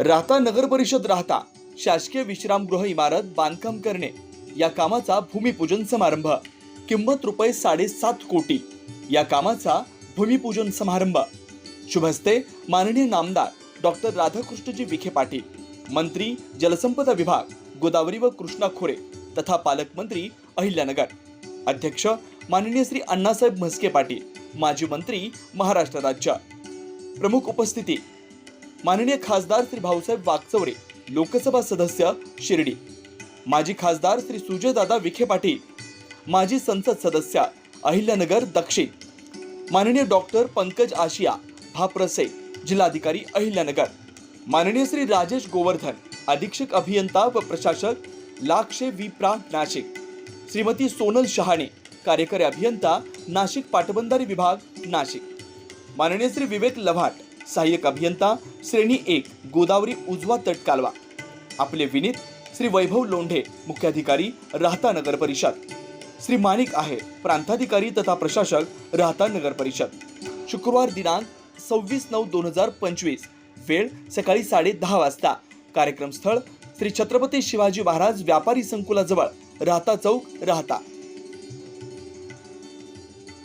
राहता नगर परिषद राहता शासकीय विश्रामगृह इमारत बांधकाम करणे या कामाचा भूमिपूजन समारंभ किंमत रुपये साडेसात कोटी. या कामाचा भूमिपूजन समारंभ. शुभस्ते माननीय नामदार डॉक्टर राधाकृष्णजी विखे पाटील मंत्री जलसंपदा विभाग गोदावरी व कृष्णा खोरे तथा पालकमंत्री अहिल्यानगर. अध्यक्ष माननीय श्री अण्णासाहेब म्हस्के पाटील माजी मंत्री महाराष्ट्र राज्य. प्रमुख उपस्थिती माननीय खासदार श्री भाऊसाहेब वागचौरे लोकसभा सदस्य शिर्डी माजी खासदार श्री सुजयदादा विखे पाटील माजी संसद सदस्य अहिल्यानगर दक्षिण माननीय डॉक्टर पंकज आशिया भाप्रसे जिल्हाधिकारी अहिल्यानगर माननीय श्री राजेश गोवर्धन अधीक्षक अभियंता व प्रशासक लाक्षे विप्रा नाशिक श्रीमती सोनल शहाणे कार्यकारी अभियंता नाशिक पाटबंधारे विभाग नाशिक माननीय श्री विवेक लव्हाट सहाय्यक अभियंता श्रेणी एक गोदावरी उजवा तट कालवा. आपले विनीत श्री वैभव लोंढे मुख्याधिकारी राहता नगर परिषद. श्री माणिक आहे प्रांताधिकारी तथा प्रशासक राहता नगर परिषद. शुक्रवार दिनांक सव्वीस नऊ दोन हजार पंचवीस वेळ सकाळी साडे दहा वाजता. कार्यक्रम स्थळ श्री छत्रपती शिवाजी महाराज व्यापारी संकुलाजवळ राहता चौक राहता.